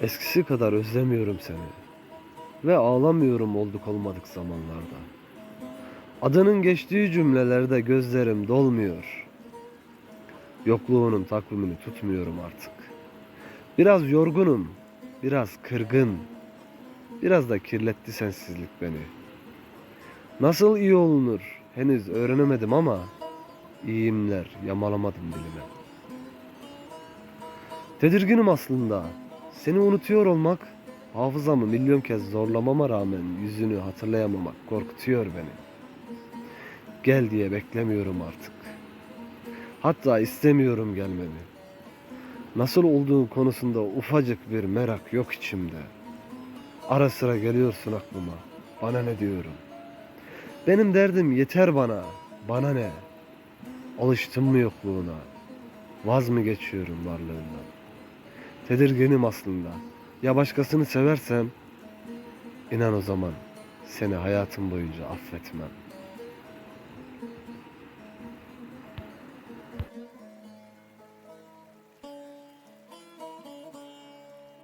Eskisi kadar özlemiyorum seni. Ve ağlamıyorum olduk olmadık zamanlarda. Adının geçtiği cümlelerde gözlerim dolmuyor. Yokluğunun takvimini tutmuyorum artık. Biraz yorgunum, biraz kırgın. Biraz da kirletti sensizlik beni. Nasıl iyi olunur henüz öğrenemedim ama iyiyimler yamalamadım dilime. Tedirginim aslında. Seni unutuyor olmak hafızamı milyon kez zorlamama rağmen yüzünü hatırlayamamak korkutuyor beni. Gel diye beklemiyorum artık. Hatta istemiyorum gelmeni. Nasıl olduğu konusunda ufacık bir merak yok içimde. Ara sıra geliyorsun aklıma. Bana ne diyorum? Benim derdim yeter bana. Bana ne? Alıştım mı yokluğuna? Vaz mı geçiyorum varlığından? Tedirginim aslında. Ya başkasını seversem inan o zaman seni hayatım boyunca affetmem.